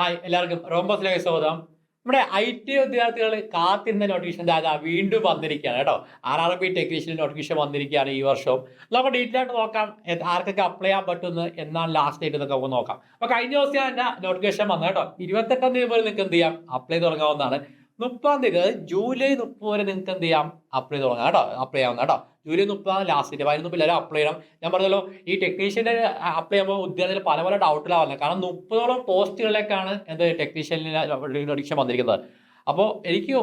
Hi എല്ലാവർക്കും. റോംബോസിലേക്ക് സ്വാഗതം. നമ്മുടെ ഐ ടി വിദ്യാർത്ഥികൾ കാത്തിരുന്ന നോട്ടിഫിക്കേഷൻ രാജാ വീണ്ടും വന്നിരിക്കുകയാണ് കേട്ടോ. R R B technician notification വന്നിരിക്കുകയാണ് ഈ വർഷവും നമുക്ക് ഡീറ്റെയിൽ ആയിട്ട് നോക്കാം. ആർക്കൊക്കെ അപ്ലൈ ചെയ്യാൻ പറ്റുമെന്ന് എന്നാണ് ലാസ്റ്റ് ഡേറ്റ് എന്നൊക്കെ നമുക്ക് നോക്കാം. അപ്പോൾ കഴിഞ്ഞ ദിവസം എന്റെ നോട്ടിഫിക്കേഷൻ വന്നു കേട്ടോ. ഇരുപത്തെട്ടാം തീയതി മുതൽ നിങ്ങൾക്ക് എന്ത് ചെയ്യാം? അപ്ലൈ തുടങ്ങാവുന്നതാണ്. മുപ്പാം തീയതി ജൂലൈ മുപ്പത് വരെ നിങ്ങൾക്ക് എന്ത് ചെയ്യാം? അപ്ലൈ തുടങ്ങാം കേട്ടോ. അപ്ലൈ ആവുന്നത് കേട്ടോ. ജൂലൈ മുപ്പതാണ് ലാസ്റ്റ് അതിന് എല്ലാവരും അപ്ലൈ ചെയ്യണം. ഞാൻ പറഞ്ഞല്ലോ ഈ ടെക്നീഷ്യന്റെ അപ്ലൈ ചെയ്യുമ്പോൾ ഉദ്യോഗത്തിൽ പല പല ഡൗട്ടിലാവുന്നത് കാരണം മുപ്പതോളം പോസ്റ്റുകളിലേക്കാണ് എന്ത് ടെക്നീഷ്യനിൽ നോട്ടിഫിക്കേഷൻ വന്നിരിക്കുന്നത്. അപ്പോൾ എനിക്ക്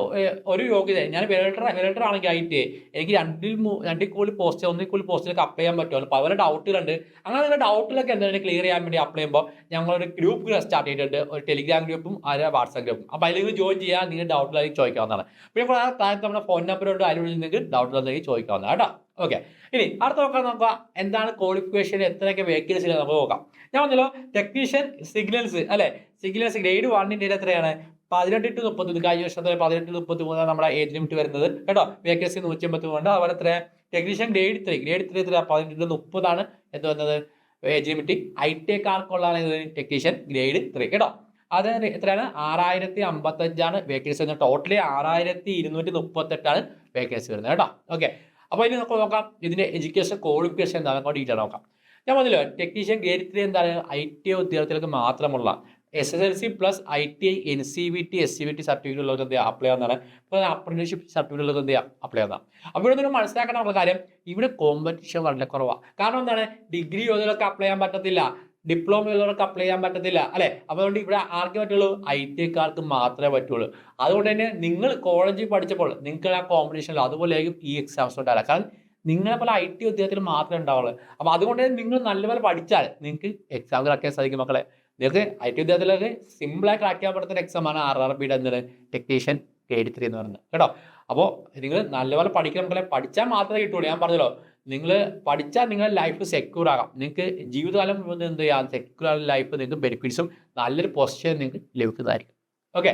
ഒരു യോഗ്യത ഞാൻ വെൽഡർ വെൽഡർ ആണെങ്കിൽ ആയിട്ട് എനിക്ക് രണ്ടിൽ രണ്ടിൽ കൂടുതൽ പോസ്റ്റ് ഒന്നിൽ കൂടുതൽ പോസ്റ്റിലേക്ക് അപ്ലൈ ചെയ്യാൻ പറ്റുമല്ലോ പല ഡൗട്ടുകളുണ്ട് അങ്ങനെ നിങ്ങളുടെ ഡൗട്ടിലൊക്കെ എന്താണ് ക്ലിയർ ചെയ്യാൻ വേണ്ടി അപ്ലൈ ചെയ്യുമ്പോൾ ഞങ്ങളൊരു ഗ്രൂപ്പ് സ്റ്റാർട്ട് ചെയ്തിട്ടുണ്ട്. ഒരു ടെലിഗ്രാം ഗ്രൂപ്പും ആരെ വാട്സാപ്പ് ഗ്രൂപ്പും അപ്പോൾ അതിലേക്ക് ജോയിൻ ചെയ്യാൻ നിങ്ങൾ ഡൗട്ടിലായി ചോദിക്കാവുന്നതാണ്. പിന്നെ കൂടെ ആ താഴത്ത് നമ്മുടെ ഫോൺ നമ്പറോട് വിളിച്ച് നിങ്ങൾക്ക് ഡൗട്ടിലേക്ക് ചോദിക്കാവുന്നതാണ് കേട്ടോ. ഓക്കെ ഇനി അടുത്ത നോക്കാൻ നോക്കുക എന്താണ് ക്വാളിഫിക്കേഷൻ എത്രയൊക്കെ വേക്കൻസി നമുക്ക് നോക്കാം. ഞാൻ പറഞ്ഞല്ലോ ടെക്നീഷ്യൻ സിഗ്നൽസ് അല്ലേ? സിഗ്നൽസ് ഗ്രേഡ് വണ്ണിന്റെ എത്രയാണ്? പതിനെട്ട് ടു മുപ്പത്തി കഴിഞ്ഞ വർഷത്തെ പതിനെട്ട് മുപ്പത്തി മൂന്നാണ് നമ്മുടെ ഏജ് ലിമിറ്റ് വരുന്നത്. കേട്ടോ? വേക്കൻസി നൂറ്റി അമ്പത്തി മൂന്ന് അതുപോലെ എത്ര technician grade three grade three എത്ര പതിനെട്ട് ടു മുപ്പതാണ്. എന്ത് വന്നത്? ഏജ് ലിമിറ്റ് ഐ ടി കാർക്കുള്ളതാണ് ടെക്നീഷ്യൻ ഗ്രേഡ് ത്രീ കേട്ടോ? അത് എത്രയാണ്? ആറായിരത്തി അമ്പത്തഞ്ചാണ് വേക്കൻസി വരുന്നത്. ടോട്ടലി ആറായിരത്തി ഇരുന്നൂറ്റി മുപ്പത്തെട്ടാണ് വേക്കൻസി വരുന്നത്. കേട്ടോ? ഓക്കെ അപ്പോൾ ഇനി നമുക്ക് നോക്കാം. ഇതിന്റെ എഡ്യൂക്കേഷൻ ക്വാളിഫിക്കേഷൻ എന്താണ്? ഡീറ്റെയിൽ നോക്കാം. ഞാൻ പറഞ്ഞല്ലോ ടെക്നീഷ്യൻ ഗ്രേഡ് ത്രീ എന്താണ്? ഐ ടി ഉദ്യോഗസ്ഥർക്ക് മാത്രമുള്ള S S L C plus I T I N C V T S C V T certificate ഉള്ളവർക്ക് എന്ത് ചെയ്യാം? അപ്ലൈ ചെയ്യുന്നതാണ് ഇപ്പോൾ അപ്രന്റീഷിപ്പ് സർട്ടിഫിക്കറ്റ് ഉള്ളവർക്ക് എന്ത് ചെയ്യാം? അപ്ലൈ ചെയ്യുന്നതാണ് അപ്പോൾ ഇവിടെ മനസ്സിലാക്കാനുള്ള കാര്യം ഇവിടെ കോമ്പറ്റീഷൻ വളരെ കുറവാണ് കാരണം എന്താണ്? ഡിഗ്രി ഉള്ളവർക്ക് അപ്ലൈ ചെയ്യാൻ പറ്റത്തില്ല. ഡിപ്ലോമ ഉള്ളവർക്ക് അപ്ലൈ ചെയ്യാൻ പറ്റത്തില്ല. അല്ലേ? അതുകൊണ്ട് ഇവിടെ ആർക്കേ പറ്റുള്ളൂ? ഐ ടി ഐക്കാർക്ക് മാത്രമേ പറ്റുള്ളൂ. അതുകൊണ്ട് തന്നെ നിങ്ങൾ കോളേജിൽ പഠിച്ചപ്പോൾ നിങ്ങൾക്ക് ആ കോമ്പറ്റീഷനിൽ അതുപോലെയായിരിക്കും ഈ എക്സാംസ് ഉണ്ടാവില്ല കാരണം നിങ്ങളെ പോലെ ഐ ടി ഉദ്യോഗത്തിൽ മാത്രമേ ഉണ്ടാവുള്ളൂ. അപ്പോൾ അതുകൊണ്ട് നിങ്ങൾ നല്ലപോലെ പഠിച്ചാൽ നിങ്ങൾക്ക് എക്സാം കിടക്കാൻ സാധിക്കും മക്കളെ. നിങ്ങൾക്ക് ഐ ടി ഉദ്യോഗത്തിലൊക്കെ സിമ്പിളായി ക്രാക്ക് ചെയ്യാൻ പറ്റുന്ന എക്സാമാണ് ആർ ആർ ബിയുടെ എന്താണ്? ടെക്നീഷ്യൻ ഗ്രേഡ് ത്രീ എന്ന് പറയുന്നത്. കേട്ടോ? അപ്പോൾ നിങ്ങൾ നല്ലപോലെ പഠിക്കണം മക്കളെ പഠിച്ചാൽ മാത്രമേ കിട്ടുള്ളൂ. ഞാൻ പറഞ്ഞല്ലോ നിങ്ങൾ പഠിച്ചാൽ നിങ്ങളുടെ ലൈഫ് സെക്യൂർ ആകാം. നിങ്ങൾക്ക് ജീവിതകാലം എന്ത് ചെയ്യാം? സെക്യൂർ ലൈഫ് നിങ്ങൾക്ക് ബെനിഫിറ്റ്സും നല്ലൊരു പൊസിഷൻ നിങ്ങൾക്ക് ലഭിക്കുന്നതായിരിക്കും. ഓക്കെ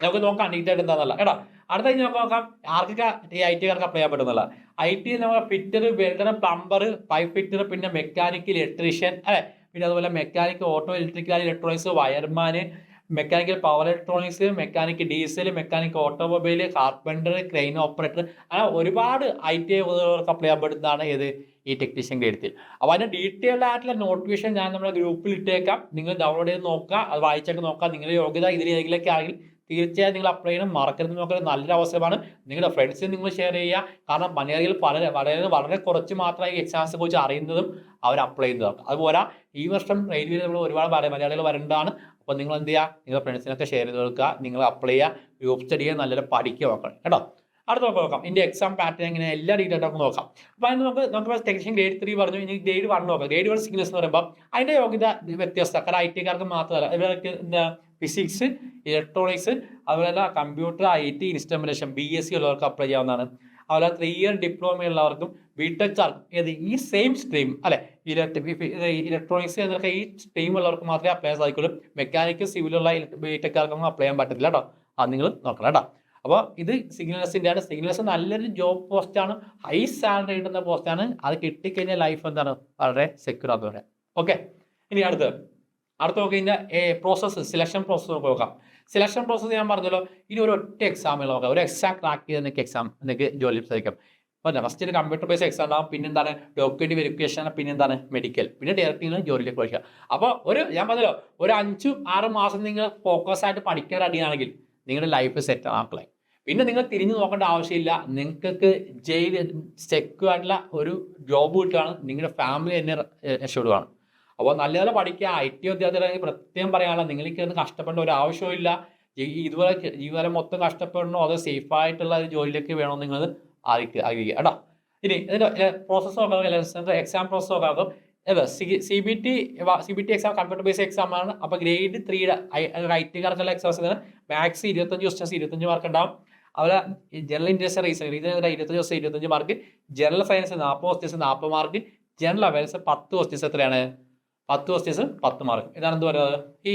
നമുക്ക് നോക്കാം നീറ്റായിട്ട് എന്താണെന്നല്ല കേട്ടോ? അടുത്ത കഴിഞ്ഞ് നമുക്ക് നോക്കാം. ആർക്കൊക്കെ ഐ കാർക്ക് അപ്ലൈ ചെയ്യാൻ പറ്റുന്നില്ല ഐ ടി നമ്മൾ fitter welder plumber pipe fitter പിന്നെ മെക്കാനിക്കൽ ഇലക്ട്രീഷ്യൻ അല്ലെ? പിന്നെ അതുപോലെ mechanical auto electrical electronics wireman mechanical power electronics mechanical diesel mechanical automobile carpenter crane operator അങ്ങനെ ഒരുപാട് ഐ ടി ഐ അപ്ലൈ ചെയ്യാൻ പറ്റുന്നതാണ് ഏത്? ഈ ടെക്നീഷ്യൻ ഗ്രേഡിൽ അപ്പോൾ അതിന്റെ ഡീറ്റെയിൽ ആയിട്ടുള്ള നോട്ടിഫിക്കേഷൻ ഞാൻ നമ്മുടെ ഗ്രൂപ്പിൽ ഇട്ടേക്കാം. നിങ്ങൾ ഡൗൺലോഡ് ചെയ്ത് നോക്കുക. അത് വായിച്ചൊക്കെ നോക്കുക. നിങ്ങളുടെ യോഗ്യത ഇതിൽ ഏതെങ്കിലുമൊക്കെ ആണെങ്കിൽ തീർച്ചയായും നിങ്ങൾ അപ്ലൈ ചെയ്യണം. മറക്കരുത് നോക്കുന്നത് നല്ലൊരു അവസരമാണ്. നിങ്ങളുടെ ഫ്രണ്ട്സിന് നിങ്ങൾ ഷെയർ ചെയ്യുക. കാരണം മലയാളികൾ പല വളരെ വളരെ കുറച്ച് മാത്രമായി എക്സാംസിനെ കുറിച്ച് അറിയുന്നതും അവർ അപ്ലൈ ചെയ്യുന്നതും അതുപോലെ ഈ വർഷം റെയിൽവേയിൽ നമ്മൾ ഒരുപാട് മല- മലയാളികൾ വരേണ്ടതാണ്. അപ്പോൾ നിങ്ങൾ എന്ത് ചെയ്യുക? നിങ്ങളുടെ ഫ്രണ്ട്സിനൊക്കെ ഷെയർ ചെയ്ത് കൊടുക്കുക. നിങ്ങൾ അപ്ലൈ ചെയ്യുക. ഗ്രൂപ്പ് സ്റ്റഡി നല്ലൊരു പഠിക്കുക നോക്കണം കേട്ടോ? അടുത്ത നമുക്ക് നോക്കാം. ഇതിന്റെ എക്സാം പാറ്റേൺ എങ്ങനെ എല്ലാ ഡീറ്റെയിൽ നമുക്ക് നോക്കാം. അപ്പോൾ അതിന് നമുക്ക് നമുക്ക് ടെക്നീഷ്യൻ ഗ്രേഡ് ത്രീ പറഞ്ഞു ഇനി ഗ്രേഡ് വൺ നോക്കാം. ഗ്രേഡ് വൺ സിഗ്നസ് എന്ന് പറയുമ്പോൾ അതിന്റെ യോഗ്യത വ്യത്യസ്ത. കാരണം ഐ ടിക്കാർക്ക് മാത്രമല്ല. ഇവർക്ക് എന്താ? ഫിസിക്സ് ഇലക്ട്രോണിക്സ് അതുപോലെ computer I T instrumentation B S C ഉള്ളവർക്ക് അപ്ലൈ ചെയ്യാവുന്നതാണ്. അതുപോലെ ത്രീ ഇയർ ഡിപ്ലോമ ഉള്ളവർക്കും ബിടെക് ആർക്കും ഏത്? ഈ സെയിം സ്ട്രീം അല്ലെ? ഇലക്ട്രോണിക്സ് എന്നൊക്കെ ഈ സ്ട്രീം ഉള്ളവർക്ക് മാത്രമേ അപ്ലൈ ചെയ്യാൻ സാധിക്കുള്ളൂ. മെക്കാനിക്കൽ സിവിലുള്ള ബിടെക് ആർക്കൊന്നും അപ്ലൈ ചെയ്യാൻ പറ്റത്തില്ല കേട്ടോ. അത് നിങ്ങൾ നോക്കണം കേട്ടോ. അപ്പോൾ ഇത് സിഗ്നൽസിന്റെ ആണ് സിഗ്നൽസ് നല്ലൊരു ജോബ് പോസ്റ്റാണ് ഹൈ സാലറി കിട്ടുന്ന പോസ്റ്റാണ് അത് കിട്ടിക്കഴിഞ്ഞാൽ ലൈഫ് എന്താണ്? വളരെ സെക്യൂർ പറയാം ഓക്കെ ഇനി അടുത്ത് അടുത്ത് നോക്കി കഴിഞ്ഞാൽ പ്രോസസ്സ് സെലക്ഷൻ പ്രോസസ്സ് നമുക്ക് നോക്കാം. സെലക്ഷൻ പ്രോസസ്സ് ഞാൻ പറഞ്ഞല്ലോ. ഇനി ഒരു ഒറ്റ എക്സാമിൽ നോക്കാം. ഒരു എക്സാം ക്രാക്ക് ചെയ്ത് നിങ്ങൾക്ക് എക്സാം നിങ്ങൾക്ക് ജോലി സാധിക്കും അപ്പോൾ ഫസ്റ്റ് ഒരു കമ്പ്യൂട്ടർ ബേസ് എക്സാം ഉണ്ടാകും പിന്നെ എന്താണ്? ഡോക്യുമെന്റ് വെരിഫിക്കേഷൻ പിന്നെ എന്താണ്? മെഡിക്കൽ പിന്നെ ഡയറക്റ്റ് നിങ്ങൾ ജോലിയിലേക്ക് പഠിക്കുക അപ്പോൾ ഒരു ഞാൻ പറഞ്ഞല്ലോ ഒരു അഞ്ചും ആറ് മാസം നിങ്ങൾ ഫോക്കസ് ആയിട്ട് പഠിക്കാൻ റെഡിയാണെങ്കിൽ നിങ്ങളുടെ ലൈഫ് സെറ്റ് ആക്കളെ പിന്നെ നിങ്ങൾ തിരിഞ്ഞു നോക്കേണ്ട ആവശ്യമില്ല. നിങ്ങൾക്ക് ജയിൽ സെക്യൂർ ആയിട്ടുള്ള ഒരു ജോബ് കിട്ടുകയാണ് നിങ്ങളുടെ ഫാമിലി തന്നെ രക്ഷപ്പെടുകയാണ് അപ്പോൾ നല്ലപോലെ പഠിക്കുക. ഐ ടി വിദ്യാർത്ഥികളാണെങ്കിൽ പ്രത്യേകം പറയാനുള്ള നിങ്ങൾക്ക് ഒന്നും കഷ്ടപ്പെടേണ്ട ഒരു ആവശ്യമില്ല ഇതുപോലെ ജീവിതകാലം മൊത്തം കഷ്ടപ്പെടണോ? അതോ സേഫായിട്ടുള്ള ഒരു ജോലിയിലേക്ക് വേണോ നിങ്ങൾ ആയിരിക്കുക ആയിരിക്കുക കേട്ടോ? ഇനി ഇതിന്റെ പ്രോസസ്സ് നോക്കാം. എക്സാം പ്രോസസ്സ് നോക്കാം. C B T C B T exam computer base exam ആണ്. അപ്പോൾ ഗ്രേഡ് ത്രീയുടെ റൈറ്റ് ടി എക്സാം എക്സാംസ് മാത്സ് ഇരുപത്തഞ്ച് ക്വസ്റ്റൻസ് ഇരുപത്തഞ്ച് മാർക്ക് ഉണ്ടാവും. അതുപോലെ ജനറൽ ഇൻട്രസ്റ്റ് റീസണിങ് റീസൺ ഇരുപത്തഞ്ച് ദിവസം ഇരുപത്തഞ്ച് മാർക്ക് ജനറൽ സയൻസ് നാൽപ്പത് ക്വസ്റ്റ്യൻസ് നാൽപ്പത് മാർക്ക് ജനറൽ അവയർസ് പത്ത് ക്വസ്റ്റ്യൻസ് എത്രയാണ്? പത്ത് ക്വസ്റ്റ്യൻസ് പത്ത് മാർക്ക് ഇതാണ് എന്ത് പറയുന്നത്? ഈ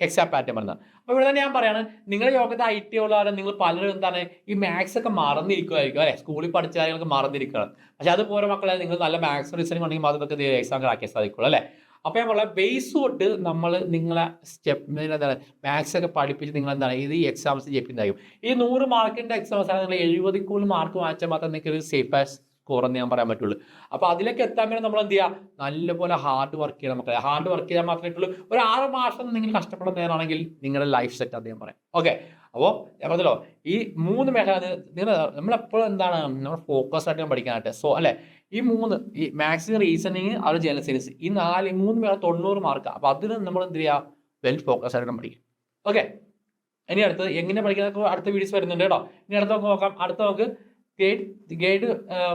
എക്സാം പാറ്റേൺ പറയുന്നത്. അപ്പോൾ ഇവിടെ തന്നെ ഞാൻ പറയാണ് നിങ്ങളുടെ യോഗത്തെ ഐ ടി ഉള്ളവരെ നിങ്ങൾ പലരും എന്താണ് ഈ മാത്സ് ഒക്കെ മറന്നിരിക്കുമായിരിക്കും അല്ലെ? സ്കൂളിൽ പഠിച്ച കാര്യങ്ങളൊക്കെ മറന്നിരിക്കുകയാണ്. പക്ഷെ അത് പോലെ മക്കളെ നിങ്ങൾ നല്ല മാത്സ് റീസണിങ് ഉണ്ടെങ്കിൽ മാത്രം നിങ്ങൾക്ക് എക്സാം ക്രാക്കാൻ സാധിക്കുള്ളൂ അല്ലേ? അപ്പോൾ ഞാൻ പറയാം ബേസ് തൊട്ട് നമ്മൾ നിങ്ങളെ സ്റ്റെപ്പ് എന്താണ് മാത്സ് ഒക്കെ പഠിപ്പിച്ച് നിങ്ങൾ എന്താണ് ഇത് ഈ എക്സാംസ് ജയിപ്പിക്കുന്നതായിരിക്കും. ഈ നൂറ് മാർക്കിന്റെ എക്സാംസ് ആണ് നിങ്ങൾ എഴുപതിൽ കൂടുതൽ മാർക്ക് വാങ്ങിച്ചാൽ മാത്രം നിങ്ങൾക്ക് ഒരു സേഫ് സ്കോർ എന്ന് ഞാൻ പറയാൻ പറ്റുള്ളൂ. അപ്പോൾ അതിലേക്ക് എത്താൻ വേണ്ടി നമ്മൾ എന്ത് ചെയ്യുക നല്ലപോലെ ഹാർഡ് വർക്ക് ചെയ്യണം നമുക്ക് ഹാർഡ് വർക്ക് ചെയ്യാൻ മാത്രമേ പറ്റുള്ളൂ. ഒരു ആറ് മാസം നിങ്ങൾ കഷ്ടപ്പെടുന്ന നേരാണെങ്കിൽ നിങ്ങളുടെ ലൈഫ് സെറ്റ് അദ്ദേഹം പറയാം. ഓക്കെ അപ്പോൾ ഞാൻ പറഞ്ഞല്ലോ ഈ മൂന്ന് മേഖല നിങ്ങൾ നമ്മളെപ്പോഴും എന്താണ് നമ്മൾ ഫോക്കസ് ആയിട്ട് ഞാൻ പഠിക്കാനായിട്ട് സോ അല്ലേ? ഈ മൂന്ന് ഈ മാക്സിമം റീസണിങ് അവർ ജനറൽ സയൻസ് ഈ നാല് മൂന്ന് മേഖല തൊണ്ണൂറ് മാർക്ക് അപ്പോൾ അതിന് നമ്മൾ എന്ത് ചെയ്യുക വെൽ ഫോക്കസ് ആയിട്ട് പഠിക്കും. ഓക്കെ ഇനി അടുത്തത് എങ്ങനെ പഠിക്കാൻ? അടുത്ത വീഡിയോസ് വരുന്നുണ്ട് കേട്ടോ. ഇനി അടുത്ത നോക്കാം. അടുത്ത നമുക്ക് ഗൈഡ് ഗൈഡ്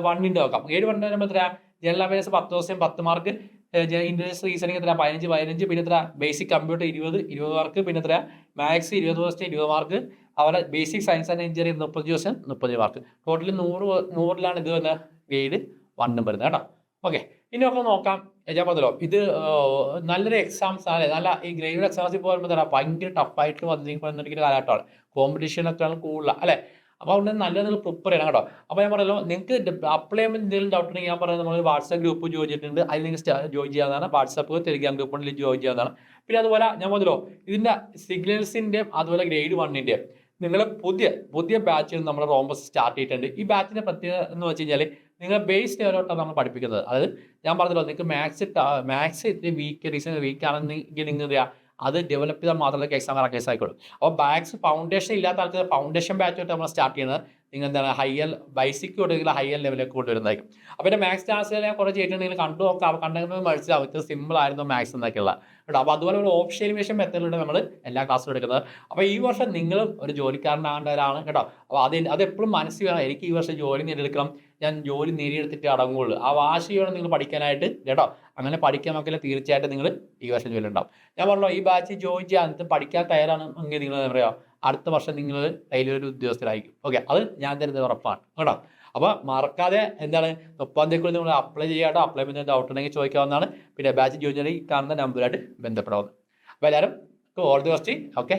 വണ്ണിന്റെ നോക്കാം ഗൈഡ് വണ്ണിന്റെ വരുമ്പോൾ എത്ര ജനറൽ അവയർനെസ് പത്ത് ദിവസം പത്ത് മാർക്ക് ഇൻഡസ്ട്രി റീസണിങ് എത്ര പതിനഞ്ച് പതിനഞ്ച് പിന്നെ എത്ര ബേസിക് കമ്പ്യൂട്ടർ ഇരുപത് ഇരുപത് മാർക്ക് പിന്നെ എത്ര മാത്സ് ഇരുപത് ദിവസത്തെ ഇരുപത് മാർക്ക് അവരുടെ ബേസിക് സയൻസ് ആൻഡ് എഞ്ചിനീയറിംഗ് മുപ്പത് ദിവസം മുപ്പത് മാർക്ക് ടോട്ടലി നൂറ് നൂറിലാണ് ഇത് വന്ന ഗൈഡ് വണ്ണും വരുന്നത് കേട്ടോ. ഓക്കെ ഇനി നമുക്ക് നോക്കാം. പറഞ്ഞല്ലോ ഇത് നല്ലൊരു എക്സാംസ് ആണ്. നല്ല ഈ ഗ്രേഡ് എക്സാംസിൽ പോകുമ്പോൾ ഭയങ്കര ടഫായിട്ട് വന്നിരിക്കുന്ന കാലഘട്ടമാണ്. കോമ്പറ്റീഷനൊക്കെ കൂടുതലാണ് അല്ലേ? അപ്പോൾ അതുകൊണ്ട് നല്ല നിങ്ങൾ പ്രിപ്പയർ ചെയ്യണം കേട്ടോ. അപ്പോൾ ഞാൻ പറഞ്ഞല്ലോ നിങ്ങൾക്ക് അപ്ലൈ ചെയ്യുമ്പോൾ എന്തെങ്കിലും ഡൗട്ട് ഉണ്ടെങ്കിൽ ഞാൻ പറയുന്നത് നമ്മൾ വാട്സാപ്പ് ഗ്രൂപ്പ് ജോയിൻ ചെയ്തിട്ടുണ്ട്. അതിൽ നിങ്ങൾ ജോയിൻ ചെയ്യാവുന്നതാണ്. വാട്സാപ്പ് ടെലിഗ്രാം ഗ്രൂപ്പിൽ ജോയിൻ ചെയ്യാവുന്നതാണ്. പിന്നെ അതുപോലെ ഞാൻ പറഞ്ഞല്ലോ ഇതിന്റെ സിഗ്നൽസിന്റെയും അതുപോലെ ഗ്രേഡ് വണ്ണിന്റെയും നിങ്ങൾ പുതിയ പുതിയ ബാച്ചിൽ നമ്മൾ റോംബസ് സ്റ്റാർട്ട് ചെയ്തിട്ടുണ്ട്. ഈ ബാച്ചിന്റെ പ്രത്യേകത എന്ന് വെച്ച് കഴിഞ്ഞാൽ നിങ്ങൾ ബേസ് ലെവലോട്ടാണ് നമ്മൾ പഠിപ്പിക്കുന്നത്. അതായത് ഞാൻ പറഞ്ഞല്ലോ നിങ്ങൾക്ക് മാത്സ് മാത്സ് ഇത്തിരി വീക്ക് റീസൺ വീക്ക് ആണെങ്കിൽ നിങ്ങൾ എന്ത് അത് ഡെവലപ്പ് ചെയ്താൽ മാത്രമേ കേസ് കേസ് ആയിക്കോളൂ. അപ്പോൾ ബാക്സ് ഫൗണ്ടേഷൻ ഇല്ലാത്ത ആൾക്കാർ ഫൗണ്ടേഷൻ ബാച്ചായിട്ട് നമ്മൾ സ്റ്റാർട്ട് ചെയ്യുന്നത് നിങ്ങൾ എന്താണ് ഹയർ ബൈസിക് കൊടുക്കില്ല ഹയർ ലെവലിലേക്ക് കൊണ്ടുവരുന്നതായിരിക്കും. അപ്പോൾ എന്റെ മാത്സ് ക്ലാസ്സിൽ ഞാൻ കുറച്ച് ചെയ്തിട്ടുണ്ടെങ്കിൽ കണ്ടു നോക്കാം. കണ്ടെങ്കിൽ മനസ്സിലാവും. ഇത് സിമ്പിൾ ആയിരുന്നു മാത്സ് എന്നൊക്കെയുള്ള. കേട്ടോ. അപ്പോൾ അതുപോലെ ഒരു ഓപ്ഷൻ എലിമിനേഷൻ മെത്തേഡിലൂടെ നമ്മൾ എല്ലാ ക്ലാസ്സിലും എടുക്കുന്നത്. അപ്പോൾ ഈ വർഷം നിങ്ങളും ഒരു ജോലിക്കാരനാകേണ്ട ഒരാളാണ് കേട്ടോ. അപ്പോൾ അത് അത് എപ്പോഴും മനസ്സിൽ വേണം. എനിക്ക് ഈ വർഷം ജോലി നേടിയെടുക്കണം. ഞാൻ ജോലി നേടിയെടുത്തിട്ട് അടങ്ങുള്ളൂ. ആ വാശിയോടെ നിങ്ങൾ പഠിക്കാനായിട്ട് കേട്ടോ. അങ്ങനെ പഠിക്കാൻ നോക്കില്ല തീർച്ചയായിട്ടും നിങ്ങൾ ഈ വർഷം ജോലി ഉണ്ടാവും. ഞാൻ പറഞ്ഞല്ലോ ഈ ബാച്ച് ജോയിൻ ചെയ്യാൻ പഠിക്കാൻ തയ്യാറാണ് എങ്കിൽ നിങ്ങൾ പറയുക? അടുത്ത വർഷം നിങ്ങൾ റെയിൽവേ ഒരു ഉദ്യോഗസ്ഥരായിരിക്കും. ഓക്കെ അത് ഞാൻ തരുന്നത് ഉറപ്പാണ്. കേട്ടോ? അപ്പോൾ മറക്കാതെ എന്താണ്? മുപ്പാം തീയതി നിങ്ങൾ അപ്ലൈ ചെയ്യാട്ടോ അപ്ലൈ ചെയ്യുന്ന ഡൗട്ട് ഉണ്ടെങ്കിൽ ചോദിക്കാവുന്നതാണ്. പിന്നെ ബാച്ച് ചെയ്യണമെങ്കിൽ ഈ കാണുന്ന നമ്പറായിട്ട് ബന്ധപ്പെടാവുന്നത് അപ്പോൾ എല്ലാവരും ഓൾ ദി ബെസ്റ്റ് ഓക്കെ